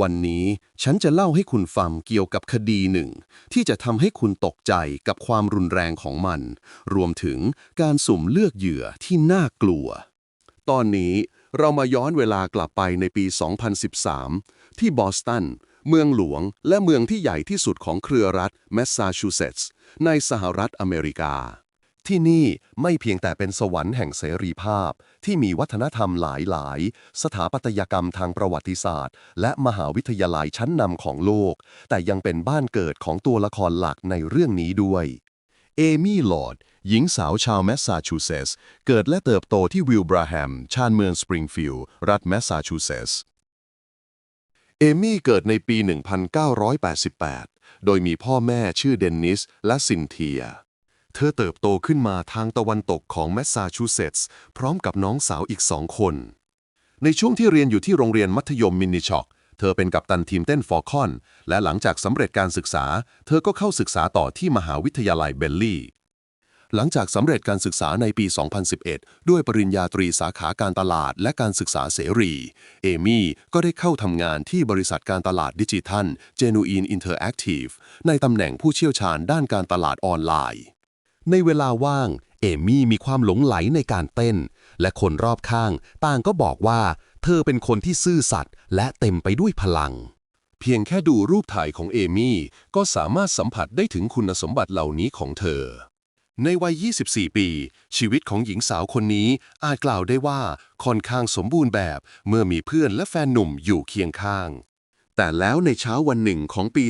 วันนี้ฉันจะเล่าให้คุณฟังเกี่ยวกับคดีหนึ่ง ที่จะทำให้คุณตกใจกับความรุนแรงของมัน รวมถึงการสุ่มเลือกเหยื่อที่น่ากลัว ตอนนี้เรามาย้อนเวลากลับไปในปี 2013 ที่บอสตัน เมืองหลวง และเมืองที่ใหญ่ที่สุดของเครือรัฐแมสซาชูเซตส์ในสหรัฐอเมริกา ที่นี่ไม่เพียงแต่เป็นสวรรค์แห่งเสรีภาพ ที่มีวัฒนธรรมหลาย ๆ สถาปัตยกรรมทางประวัติศาสตร์ และมหาวิทยาลัยชั้นนำของโลก แต่ยังเป็นบ้านเกิดของตัวละครหลักในเรื่องนี้ด้วย เอมี่ลอร์ดหญิงสาวชาวแมสซาชูเซตส์เกิดและเติบโตที่วิลบราแฮม ชานเมืองสปริงฟิลด์รัฐแมสซาชูเซตส์เอมี่เกิดในปี 1988 โดยมีพ่อแม่ชื่อเดนนิสและซินเทีย เธอเติบโตขึ้นมาทางตะวันตกของแมสซาชูเซตส์พร้อมกับน้องสาวอีกสองคน ในช่วงที่เรียนอยู่ที่โรงเรียนมัธยมมินนิช็อกเธอเป็นกัปตันทีมเต้นฟอร์คอน และหลังจากสำเร็จการศึกษา เธอก็เข้าศึกษาต่อที่มหาวิทยาลัยเบลลี่ หลังจากสำเร็จการศึกษาในปี 2011 ด้วยปริญญาตรีสาขาการตลาดและการศึกษาเสรี เอมี่ก็ได้เข้าทำงานที่บริษัทการตลาดดิจิทัล Genuine Interactive ในตำแหน่งผู้เชี่ยวชาญด้านการตลาดออนไลน์ ในเวลาว่าง เอมี่มีความหลงไหลในการเต้น และคนรอบข้าง ต่างก็บอกว่า เธอเป็นคนที่ซื่อสัตย์และเต็มไปด้วยพลัง เพียงแค่ดูรูปถ่ายของเอมี่ ก็สามารถสัมผัสได้ถึงคุณสมบัติเหล่านี้ของเธอ ในวัย 24 ปี ชีวิตของหญิงสาวคนนี้อาจกล่าวได้ว่าค่อนข้างสมบูรณ์แบบ เมื่อมีเพื่อนและแฟนหนุ่มอยู่เคียงข้าง แต่แล้วในเช้าวันหนึ่งของปี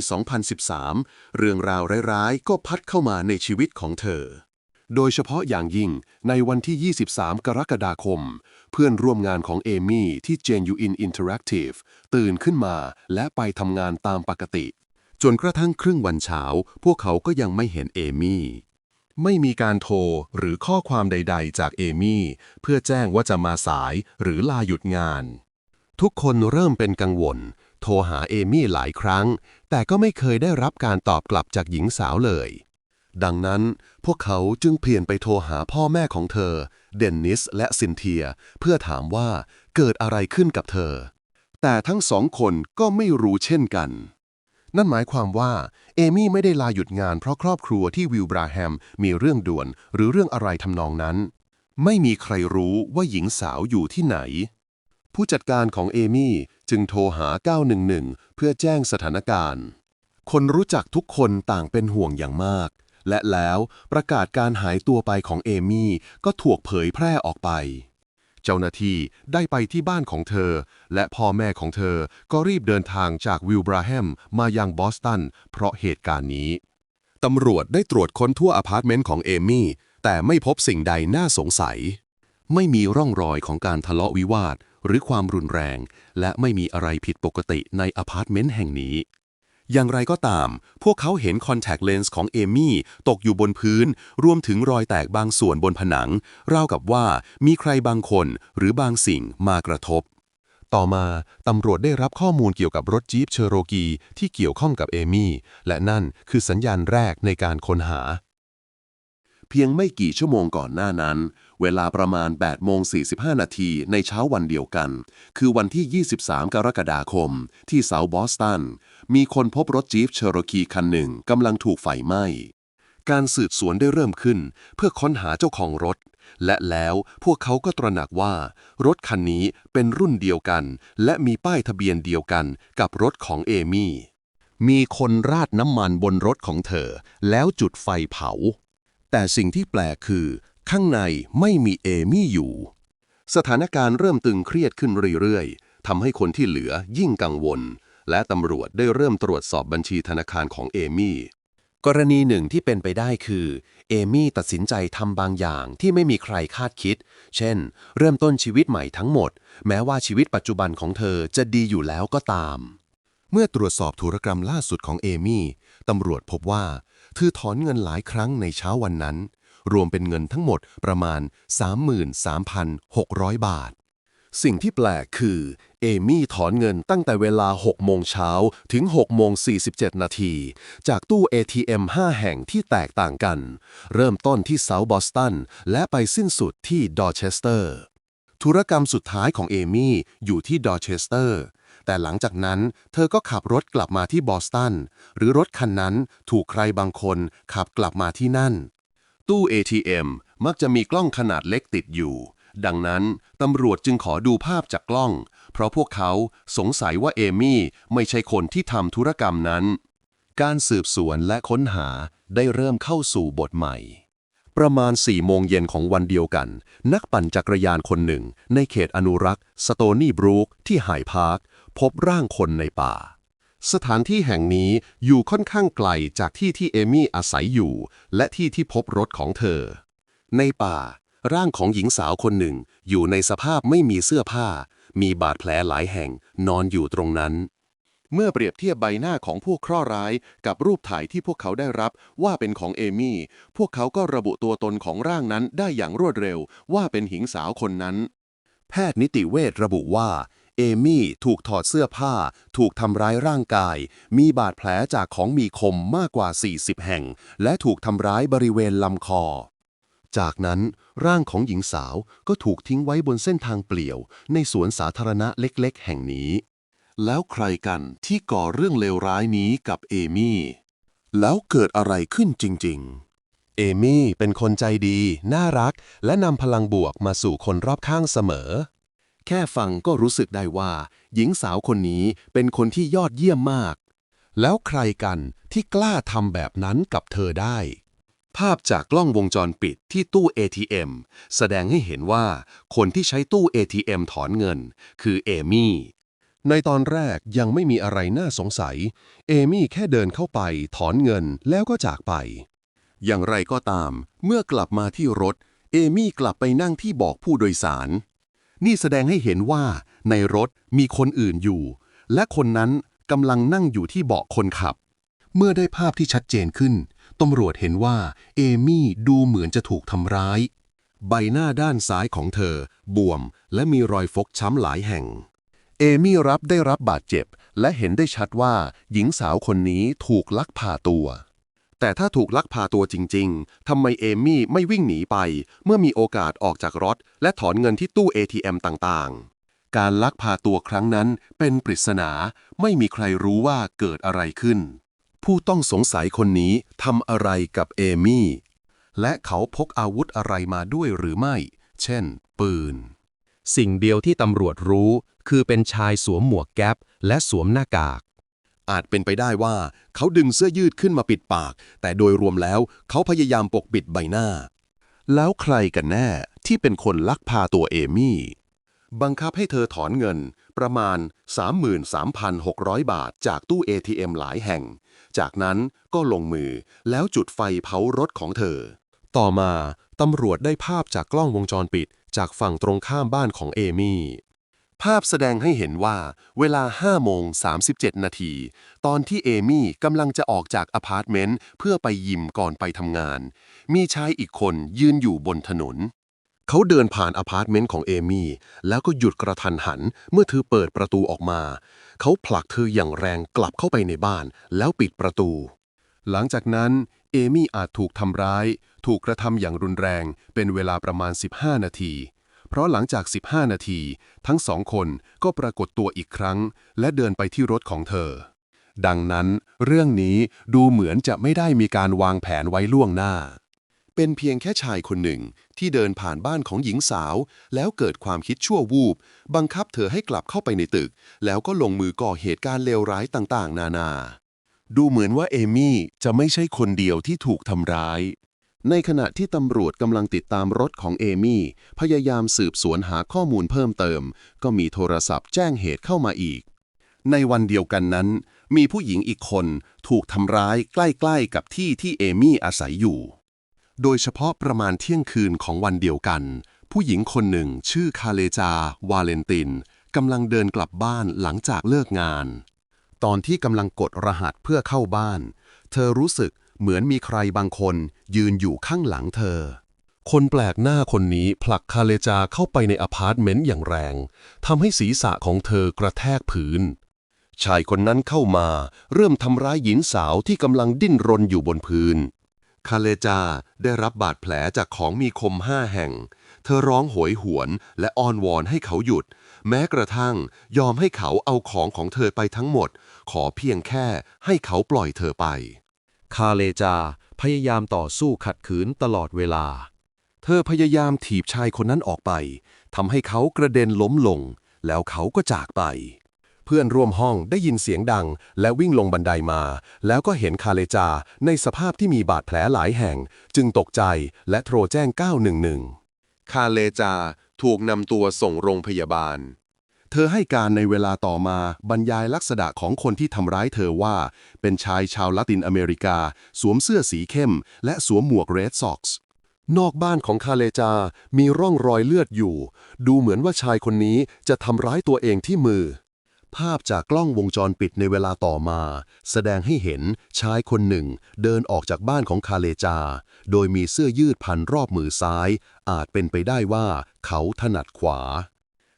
2013 เรื่องราวร้ายๆ ก็พัดเข้ามาในชีวิตของเธอ โดยเฉพาะอย่างยิ่งในวันที่ 23 กรกฎาคม เพื่อนร่วมงานของเอมี่ที่ Gen UIN Interactive ตื่นขึ้นมาและไปทำงานตามปกติ จนกระทั่งครึ่งวันเช้า พวกเขาก็ยังไม่เห็นเอมี่ ไม่มีการโทรหรือข้อความใดๆ จากเอมี่ เพื่อแจ้งว่าจะมาสายหรือลาหยุดงาน ทุกคนเริ่มเป็นกังวล โทรหาเอมี่หลายครั้ง แต่ก็ไม่เคยได้รับการตอบกลับจากหญิงสาวเลย ดังนั้นพวกเขาจึงเปลี่ยนไปโทรหาพ่อแม่ของเธอ เดนนิสและซินเทีย เพื่อถามว่าเกิดอะไรขึ้นกับเธอ แต่ทั้งสองคนก็ไม่รู้เช่นกัน นั่นหมายความว่า เอมี่ไม่ได้ลาหยุดงานเพราะครอบครัวที่วิลบราแฮมมีเรื่องด่วนหรือเรื่องอะไรทำนองนั้น ไม่มีใครรู้ว่าหญิงสาวอยู่ที่ไหน ผู้จัดการของเอมี่จึงโทรหา 911 เพื่อแจ้งสถานการณ์ คนรู้จักทุกคนต่างเป็นห่วงอย่างมาก และแล้วประกาศการหายตัวไปของเอมี่ก็ถูกเผยแพร่ออกไป เจ้าหน้าที่ได้ไปที่บ้านของเธอ และพ่อแม่ของเธอก็รีบเดินทางจากวิลบราแฮมมายังบอสตันเพราะเหตุการณ์นี้ตำรวจได้ตรวจค้นทั่วอพาร์ตเมนต์ของเอมี่แต่ไม่พบสิ่งใดน่าสงสัย ไม่มีร่องรอยของการทะเลาะวิวาท หรือความรุนแรง และไม่มีอะไรผิดปกติในอพาร์ตเมนต์แห่งนี้ อย่างไรก็ตาม พวกเขาเห็นคอนแทคเลนส์ของเอมี่ตกอยู่บนพื้น รวมถึงรอยแตกบางส่วนบนผนัง ราวกับว่ามีใครบางคนหรือบางสิ่งมากระทบ ต่อมาตำรวจได้รับข้อมูลเกี่ยวกับรถจี๊ปเชอโรกีที่เกี่ยวข้องกับเอมี่ และนั่นคือสัญญาณแรกในการค้นหาเพียงไม่กี่ชั่วโมงก่อนหน้านั้นเวลาประมาณ8โมง45 นาทีในเช้าวันเดียวกัน คือวันที่ 23 กรกฎาคม ที่เซาบอสตัน มีคนพบรถจี๊ปเชอโรกีคันหนึ่งกำลังถูกไฟไหม้ การสืบสวนได้เริ่มขึ้น เพื่อค้นหาเจ้าของรถ และแล้วพวกเขาก็ตระหนักว่า รถคันนี้เป็นรุ่นเดียวกัน และมีป้ายทะเบียนเดียวกันกับรถของเอมี่ มีคนราดน้ำมันบนรถของเธอ แล้วจุดไฟเผา แต่สิ่งที่แปลกคือ ข้างในไม่มีเอมี่อยู่ สถานการณ์เริ่มตึงเครียดขึ้นเรื่อยๆทำให้คนที่เหลือยิ่งกังวล และตำรวจได้เริ่มตรวจสอบบัญชีธนาคารของเอมี่ กรณีหนึ่งที่เป็นไปได้คือ เอมี่ตัดสินใจทำบางอย่างที่ไม่มีใครคาดคิด เช่น เริ่มต้นชีวิตใหม่ทั้งหมด แม้ว่าชีวิตปัจจุบันของเธอจะดีอยู่แล้วก็ตาม เมื่อตรวจสอบธุรกรรมล่าสุดของเอมี่ตำรวจพบว่าเธอถอนเงินหลายครั้งในเช้าวันนั้น รวมเป็นเงินทั้งหมดประมาณ 33,600 บาท สิ่งที่แปลกคือ เอมี่ถอนเงินตั้งแต่เวลา 6 โมงเช้าถึง 6 โมง 47 นาที จากตู้ ATM 5 แห่งที่แตกต่างกัน เริ่มต้นที่เซาท์บอสตันและไปสิ้นสุดที่ดอร์เชสเตอร์ธุรกรรมสุดท้ายของเอมี่อยู่ที่ดอร์เชสเตอร์ แต่หลังจากนั้นเธอก็ขับรถกลับมาที่บอสตัน หรือรถคันนั้นถูกใครบางคนขับกลับมาที่นั่น ตู้ ATM มักจะมีกล้องขนาดเล็กติดอยู่ ดังนั้นตำรวจจึงขอดูภาพจากกล้อง เพราะพวกเขาสงสัยว่าเอมี่ไม่ใช่คนที่ทำธุรกรรมนั้น การสืบสวนและค้นหาได้เริ่มเข้าสู่บทใหม่ ประมาณ4โมงเย็นของวันเดียวกัน นักปั่นจักรยานคนหนึ่ง ในเขตอนุรักษ์ สโตนี่บรูคที่ไฮพาร์คพบร่างคนในป่า สถานที่แห่งนี้อยู่ค่อนข้างไกลจากที่ที่เอมี่อาศัยอยู่ และที่ที่พบรถของเธอ ในป่า ร่างของหญิงสาวคนหนึ่ง อยู่ในสภาพไม่มีเสื้อผ้า มีบาดแผลหลายแห่งนอนอยู่ตรงนั้น เมื่อเปรียบเทียบใบหน้าของผู้เคราะห์ร้าย กับรูปถ่ายที่พวกเขาได้รับว่าเป็นของเอมี่ พวกเขาก็ระบุตัวตนของร่างนั้นได้อย่างรวดเร็วว่าเป็นหญิงสาวคนนั้น แพทย์นิติเวชระบุว่า เอมี่ถูกถอดเสื้อผ้า ถูกทำร้ายร่างกาย มีบาดแผลจากของมีคมมากกว่า 40 แห่ง และถูกทำร้ายบริเวณลำคอ จากนั้นร่างของหญิงสาวก็ถูกทิ้งไว้บนเส้นทางเปลี่ยว ในสวนสาธารณะเล็กๆ แห่งนี้ แล้วใครกันที่ก่อเรื่องเลวร้ายนี้กับเอมี่ แล้วเกิดอะไรขึ้นจริง ๆเอมี่เป็นคนใจดี น่ารัก และนำพลังบวกมาสู่คนรอบข้างเสมอ แค่ฟังก็รู้สึกได้ว่า หญิงสาวคนนี้เป็นคนที่ยอดเยี่ยมมาก แล้วใครกันที่กล้าทำแบบนั้นกับเธอได้ ภาพจากกล้องวงจรปิดที่ตู้ ATM แสดงให้เห็นว่าคนที่ใช้ตู้ ATM ถอนเงิน คือเอมี่ ในตอนแรกยังไม่มีอะไรน่าสงสัย เอมี่แค่เดินเข้าไปถอนเงินแล้วก็จากไป อย่างไรก็ตาม เมื่อกลับมาที่รถ เอมี่กลับไปนั่งที่เบอกผู้โดยสาร นี่แสดงให้เห็นว่าในรถมีคนอื่นอยู่ และคนนั้นกำลังนั่งอยู่ที่เบาะคนขับ เมื่อได้ภาพที่ชัดเจนขึ้นตำรวจเห็นว่าเอมี่ดูเหมือนจะถูกทำร้าย ใบหน้าด้านซ้ายของเธอบวมและมีรอยฟกช้ำหลายแห่ง เอมี่รับได้รับบาดเจ็บ และเห็นได้ชัดว่าหญิงสาวคนนี้ถูกลักพาตัว แต่ถ้าถูกลักพาตัวจริง ๆ ทำไมเอมี่ไม่วิ่งหนีไป เมื่อมีโอกาสออกจากรถ และถอนเงินที่ตู้ ATM ต่างๆ การลักพาตัวครั้งนั้นเป็นปริศนา ไม่มีใครรู้ว่าเกิดอะไรขึ้น ผู้ต้องสงสัยคนนี้ทำอะไรกับเอมี่ และเขาพกอาวุธอะไรมาด้วยหรือไม่ เช่น ปืน สิ่งเดียวที่ตำรวจรู้ คือเป็นชายสวมหมวกแก๊ปและสวมหน้ากาก อาจเป็นไปได้ว่า เขาดึงเสื้อยืดขึ้นมาปิดปาก แต่โดยรวมแล้วเขาพยายามปกปิดใบหน้า แล้วใครกันแน่ที่เป็นคนลักพาตัวเอมี่ บังคับให้เธอถอนเงิน ประมาณ 33,600 บาทจากตู้ ATM หลายแห่ง จากนั้นก็ลงมือแล้วจุดไฟเผารถของเธอ ต่อมาตำรวจได้ภาพจากกล้องวงจรปิด จากฝั่งตรงข้ามบ้านของเอมี่ ภาพแสดงให้เห็นว่าเวลา 5 โมง 37 นาที ตอนที่เอมี่กำลังจะออกจากอพาร์ตเมนต์เพื่อไปยิมก่อนไปทำงาน มีชายอีกคนยืนอยู่บนถนน เขาเดินผ่านอพาร์ตเมนต์ของเอมี่ แล้วก็หยุดกระทันหันเมื่อเธอเปิดประตูออกมา เขาผลักเธออย่างแรงกลับเข้าไปในบ้าน แล้วปิดประตู หลังจากนั้นเอมี่อาจถูกทำร้าย ถูกกระทำอย่างรุนแรงเป็นเวลาประมาณ 15 นาที เพราะหลังจาก 15 นาที ทั้งสองคนก็ปรากฏตัวอีกครั้ง และเดินไปที่รถของเธอ ดังนั้น เรื่องนี้ดูเหมือนจะไม่ได้มีการวางแผนไว้ล่วงหน้า เป็นเพียงแค่ชายคนหนึ่งที่เดินผ่านบ้านของหญิงสาว แล้วเกิดความคิดชั่ววูบ บังคับเธอให้กลับเข้าไปในตึก แล้วก็ลงมือก่อเหตุการณ์เลวร้ายต่างๆ นานา ดูเหมือนว่าเอมี่จะไม่ใช่คนเดียวที่ถูกทำร้าย ในขณะที่ตำรวจกำลังติดตามรถของเอมี่ พยายามสืบสวนหาข้อมูลเพิ่มเติม ก็มีโทรศัพท์แจ้งเหตุเข้ามาอีก ในวันเดียวกันนั้น มีผู้หญิงอีกคนถูกทำร้ายใกล้ๆกับที่ที่เอมี่อาศัยอยู่ โดยเฉพาะประมาณเที่ยงคืนของวันเดียวกัน ผู้หญิงคนหนึ่งชื่อคาเลจา วาเลนตินกำลังเดินกลับบ้านหลังจากเลิกงาน ตอนที่กำลังกดรหัสเพื่อเข้าบ้าน เธอรู้สึก เหมือนมีใครบางคนยืนอยู่ข้างหลังเธอ คนแปลกหน้าคนนี้ผลักคาเลจาเข้าไปในอพาร์ตเมนต์อย่างแรงทำให้ศีรษะของเธอกระแทกพื้น ชายคนนั้นเข้ามา เริ่มทำร้ายหญิงสาวที่กำลังดิ้นรนอยู่บนพื้น คาเลจาได้รับบาดแผลจากของมีคมห้าแห่ง เธอร้องโหยหวนและอ้อนวอนให้เขาหยุด แม้กระทั่งยอมให้เขาเอาของของเธอไปทั้งหมด ขอเพียงแค่ให้เขาปล่อยเธอไป คาเลจา พยายามต่อสู้ขัดขืนตลอดเวลา เธอพยายามถีบชายคนนั้นออกไปทำให้เขากระเด็นล้มลง แล้วเขาก็จากไป เพื่อนร่วมห้องได้ยินเสียงดัง และวิ่งลงบันไดมา แล้วก็เห็นคาเลจาในสภาพที่มีบาดแผลหลายแห่ง จึงตกใจและโทรแจ้ง 911 คาเลจาถูกนำตัวส่งโรงพยาบาล เธอให้การในเวลาต่อมาบรรยายลักษณะของคนที่ทำร้ายเธอว่า เป็นชายชาวละตินอเมริกา สวมเสื้อสีเข้ม และสวมหมวกเรดซ็อกซ์นอกบ้านของคาเลจา มีร่องรอยเลือดอยู่ ดูเหมือนว่าชายคนนี้จะทำร้ายตัวเองที่มือ ภาพจากกล้องวงจรปิดในเวลาต่อมา แสดงให้เห็นชายคนหนึ่ง เดินออกจากบ้านของคาเลจา โดยมีเสื้อยืดพันรอบมือซ้าย อาจเป็นไปได้ว่าเขาถนัดขวา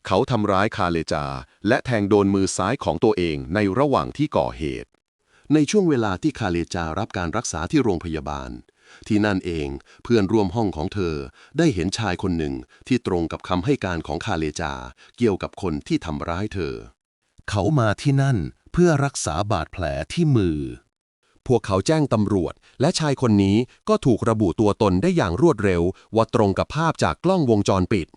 เขาทำร้ายคาเลจา และแทงโดนมือซ้ายของตัวเองในระหว่างที่ก่อเหตุ ในช่วงเวลาที่คาเลจารับการรักษาที่โรงพยาบาล ที่นั่นเองเพื่อนร่วมห้องของเธอได้เห็นชายคนหนึ่งที่ตรงกับคำให้การของคาเลจา เกี่ยวกับคนที่ทำร้ายเธอ เขามาที่นั่นเพื่อรักษาบาดแผลที่มือ พวกเขาแจ้งตำรวจ และชายคนนี้ก็ถูกระบุตัวตนได้อย่างรวดเร็วว่าตรงกับภาพจากกล้องวงจรปิด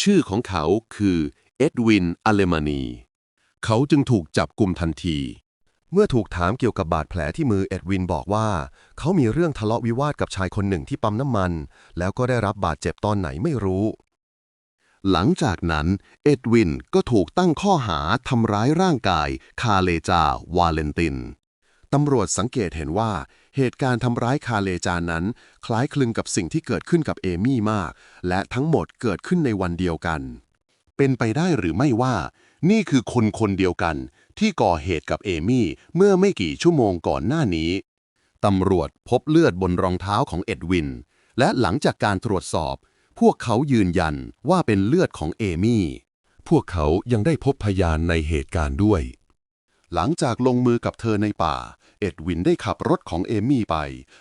ชื่อของเขาคือเอ็ดวินอเลมานี เขาจึงถูกจับกลุ่มทันที เมื่อถูกถามเกี่ยวกับบาดแผลที่มือเอ็ดวินบอกว่า เขามีเรื่องทะเลาะวิวาทกับชายคนหนึ่งที่ปั๊มน้ำมัน แล้วก็ได้รับบาดเจ็บตอนไหนไม่รู้ หลังจากนั้น เอ็ดวินก็ถูกตั้งข้อหาทำร้ายร่างกาย คาเลจาวาเลนตินตำรวจสังเกตเห็นว่า เหตุการณ์ทำร้ายคาเลจานั้น คล้ายคลึงกับสิ่งที่เกิดขึ้นกับเอมี่มาก และทั้งหมดเกิดขึ้นในวันเดียวกัน เป็นไปได้หรือไม่ว่า นี่คือคนคนเดียวกัน ที่ก่อเหตุกับเอมี่เมื่อไม่กี่ชั่วโมงก่อนหน้านี้ตำรวจพบเลือดบนรองเท้าของเอ็ดวิน และหลังจากการตรวจสอบ พวกเขายืนยันว่าเป็นเลือดของเอมี่ พวกเขายังได้พบพยานในเหตุการณ์ด้วย หลังจากลงมือกับเธอในป่า เอ็ดวินได้ขับรถของเอมี่ไป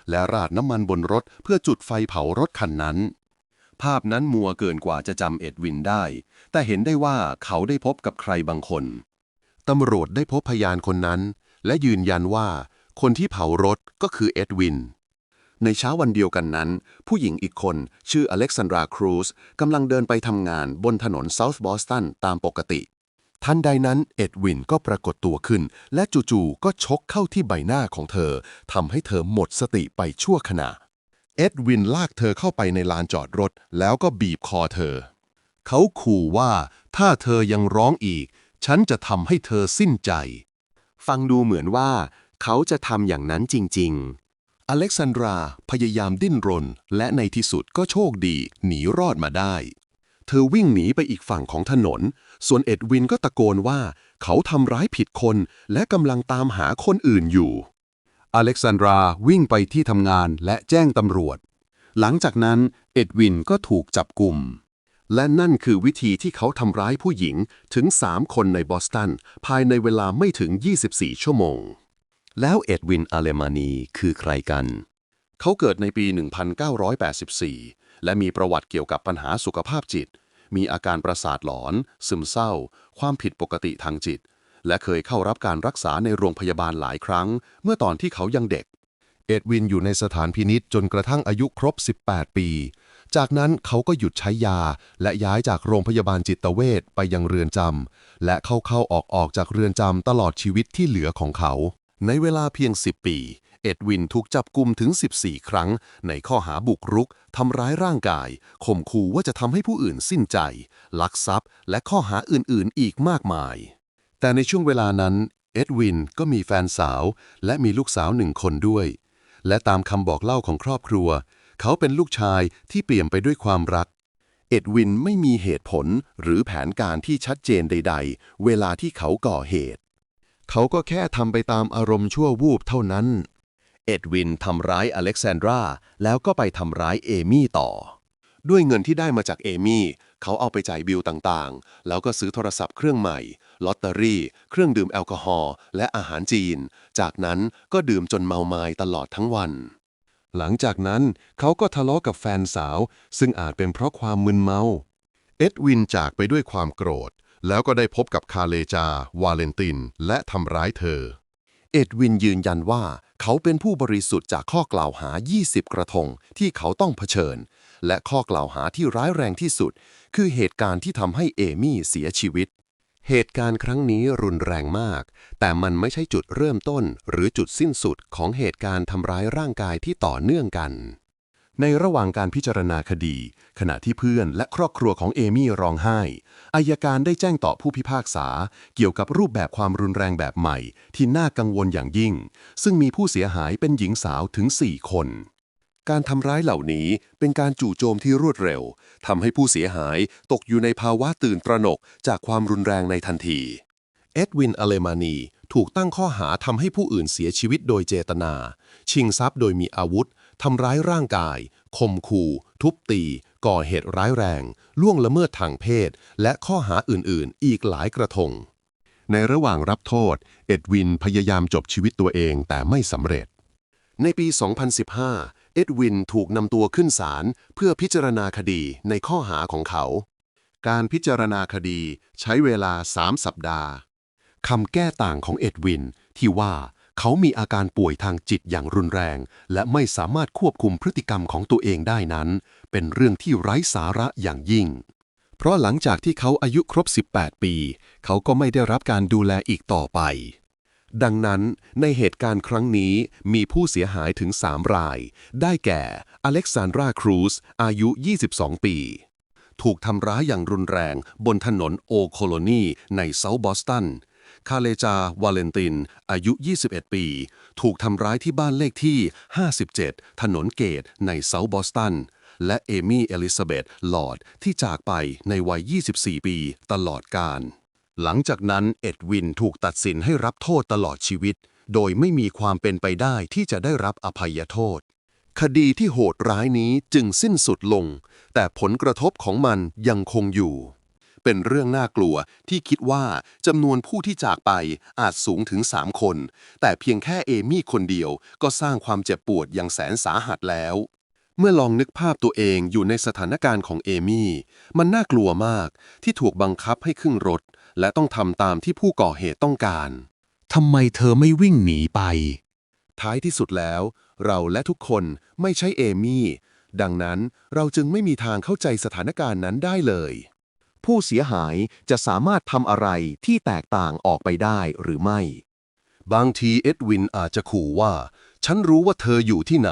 และราดน้ำมันบนรถเพื่อจุดไฟเผารถคันนั้น ภาพนั้นมัวเกินกว่าจะจำเอ็ดวินได้ แต่เห็นได้ว่าเขาได้พบกับใครบางคนตำรวจได้พบพยานคนนั้น และยืนยันว่า คนที่เผารถก็คือเอ็ดวินในเช้าวันเดียวกันนั้น ผู้หญิงอีกคนชื่ออเล็กซานดราครูซกำลังเดินไปทำงานบนถนนเซาท์บอสตันตามปกติ ทันใดนั้นเอ็ดวินก็ปรากฏตัวขึ้น และจู่ๆก็ชกเข้าที่ใบหน้าของเธอทำให้เธอหมดสติไปชั่วขณะ เอ็ดวินลากเธอเข้าไปในลานจอดรถ แล้วก็บีบคอเธอ เขาขู่ว่าถ้าเธอยังร้องอีก ฉันจะทำให้เธอสิ้นใจ ฟังดูเหมือนว่า เขาจะทำอย่างนั้นจริง ๆ อเล็กซานดราพยายามดิ้นรน และในที่สุดก็โชคดี หนีรอดมาได้ เธอวิ่งหนีไปอีกฝั่งของถนน ส่วนเอ็ดวินก็ตะโกนว่า เขาทำร้ายผิดคนและกำลังตามหาคนอื่นอยู่ อเล็กซานดราวิ่งไปที่ทำงานและแจ้งตำรวจ หลังจากนั้นเอ็ดวินก็ถูกจับกลุ่ม และนั่นคือวิธีที่เขาทำร้ายผู้หญิงถึง 3 คนในบอสตัน ภายในเวลาไม่ถึง 24 ชั่วโมง แล้วเอ็ดวินอาเลมานีคือใครกัน เขาเกิดในปี 1984 และมีประวัติเกี่ยวกับปัญหาสุขภาพจิต มีอาการประสาทหลอน ซึมเศร้า ความผิดปกติทางจิต และเคยเข้ารับการรักษาในโรงพยาบาลหลายครั้ง เมื่อตอนที่เขายังเด็ก เอ็ดวินอยู่ในสถานพินิษจนกระทั่งอายุครบ 18 ปี จากนั้นเขาก็หยุดใช้ยา และย้ายจากโรงพยาบาลจิตเวชไปยังเรือนจำและเข้าเข้าออกออกจากเรือนจำตลอดชีวิตที่เหลือของเขา ในเวลาเพียง 10 ปี เอ็ดวินถูกจับกุมถึง 14 ครั้ง ในข้อหาบุกรุก ทำร้ายร่างกายข่มขู่ว่าจะทำให้ผู้อื่นสิ้นใจ ลักทรัพย์ และข้อหาอื่นๆ อีกมากมาย แต่ในช่วงเวลานั้นเอ็ดวินก็มีแฟนสาว และมีลูกสาวหนึ่งคนด้วย และตามคำบอกเล่าของครอบครัว เขาเป็นลูกชายที่เปี่ยมไปด้วยความรัก เอ็ดวินไม่มีเหตุผลหรือแผนการที่ชัดเจนใด ๆ เวลาที่เขาก่อเหตุ เขาก็แค่ทำไปตามอารมณ์ชั่ววูบเท่านั้น เอ็ดวินทำร้ายอเล็กซานดราแล้วก็ไปทำร้ายเอมี่ต่อ ด้วยเงินที่ได้มาจากเอมี่ เขาเอาไปจ่ายบิลต่างๆ แล้วก็ซื้อโทรศัพท์เครื่องใหม่ ลอตเตอรี่ เครื่องดื่มแอลกอฮอล์และอาหารจีน จากนั้นก็ดื่มจนเมาไมา้ตลอดทั้งวัน หลังจากนั้นเขาก็ทะเลาะกับแฟนสาว ซึ่งอาจเป็นเพราะความมึนเมา เอ็ดวินจากไปด้วยความโกรธ แล้วก็ได้พบกับคาเลจา วาเลนติน และทำร้ายเธอ เอ็ดวินยืนยันว่าเขาเป็นผู้บริสุทธิ์จากข้อกล่าวหา 20 กระทงที่เขาต้องเผชิญ และข้อกล่าวหาที่ร้ายแรงที่สุด คือเหตุการณ์ที่ทำให้เอมี่เสียชีวิต เหตุการณ์ครั้งนี้รุนแรงมาก แต่มันไม่ใช่จุดเริ่มต้น หรือจุดสิ้นสุดของเหตุการณ์ทำร้ายร่างกายที่ต่อเนื่องกัน ในระหว่างการพิจารณาคดี ขณะที่เพื่อนและครอบครัวของเอมี่ร้องไห้อายการได้แจ้งต่อผู้พิพากษา เกี่ยวกับรูปแบบความรุนแรงแบบใหม่ ที่น่ากังวลอย่างยิ่ง ซึ่งมีผู้เสียหายเป็นหญิงสาวถึง 4 คน การทำร้ายเหล่านี้เป็นการจู่โจมที่รวดเร็วทำให้ผู้เสียหายตกอยู่ในภาวะตื่นตระหนกจากความรุนแรงในทันที เอ็ดวิน อเลมานี ถูกตั้งข้อหาทำให้ผู้อื่นเสียชีวิตโดยเจตนา ชิงทรัพย์โดยมีอาวุธ ทำร้ายร่างกายข่มขู่ ทุบตี ก่อเหตุร้ายแรง ล่วงละเมิดทางเพศ และข้อหาอื่นๆ อีกหลายกระทง ในระหว่างรับโทษ เอ็ดวินพยายามจบชีวิตตัวเองแต่ไม่สำเร็จ ในปี 2015 เอ็ดวินถูกนำตัวขึ้นศาลเพื่อพิจารณาคดีในข้อหาของเขา การพิจารณาคดีใช้เวลา 3 สัปดาห์คำแก้ต่างของเอ็ดวินที่ว่า เขามีอาการป่วยทางจิตอย่างรุนแรง และไม่สามารถควบคุมพฤติกรรมของตัวเองได้นั้น เป็นเรื่องที่ไร้สาระอย่างยิ่ง เพราะหลังจากที่เขาอายุครบ 18 ปี เขาก็ไม่ได้รับการดูแลอีกต่อไป ดังนั้นในเหตุการณ์ครั้งนี้มีผู้เสียหายถึง 3 ราย ได้แก่อเล็กซานดราครูซอายุ 22 ปีถูกทำร้ายอย่างรุนแรงบนถนนโอโคโลนีในเซาท์บอสตัน คาเลจา วาเลนติน อายุ 21 ปี ถูกทำร้ายที่บ้านเลขที่ 57 ถนนเกต ในเซาท์บอสตัน และเอมี่เอลิซาเบธลอร์ดที่จากไปในวัย 24 ปี ตลอดกาลหลังจากนั้นเอ็ดวินถูกตัดสินให้รับโทษตลอดชีวิต โดยไม่มีความเป็นไปได้ที่จะได้รับอภัยโทษคดีที่โหดร้ายนี้จึงสิ้นสุดลง แต่ผลกระทบของมันยังคงอยู่ เป็นเรื่องน่ากลัวที่คิดว่าจำนวนผู้ที่จากไปอาจสูงถึง 3 คน แต่เพียงแค่เอมี่คนเดียวก็สร้างความเจ็บปวดอย่างแสนสาหัสแล้ว เมื่อลองนึกภาพตัวเองอยู่ในสถานการณ์ของเอมี่ มันน่ากลัวมากที่ถูกบังคับให้ขึ้นรถ และต้องทำตามที่ผู้ก่อเหตุต้องการทำไมเธอไม่วิ่งหนีไป ท้ายที่สุดแล้ว เราและทุกคนไม่ใช่เอมี่ ดังนั้นเราจึงไม่มีทางเข้าใจสถานการณ์นั้นได้เลย ผู้เสียหายจะสามารถทำอะไรที่แตกต่างออกไปได้หรือไม่ บางทีเอ็ดวินอาจจะขู่ว่า ฉันรู้ว่าเธออยู่ที่ไหน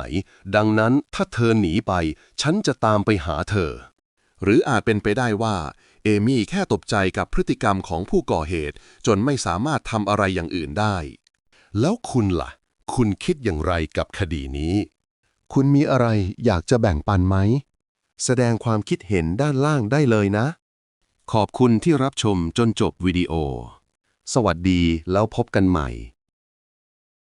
ดังนั้นถ้าเธอหนีไป ฉันจะตามไปหาเธอ หรืออาจเป็นไปได้ว่า เอมี่แค่ตกใจกับพฤติกรรมของผู้ก่อเหตุ จนไม่สามารถทำอะไรอย่างอื่นได้ แล้วคุณล่ะ คุณคิดอย่างไรกับคดีนี้ คุณมีอะไรอยากจะแบ่งปันไหม แสดงความคิดเห็นด้านล่างได้เลยนะ ขอบคุณที่รับชมจนจบวิดีโอ สวัสดีแล้วพบกันใหม่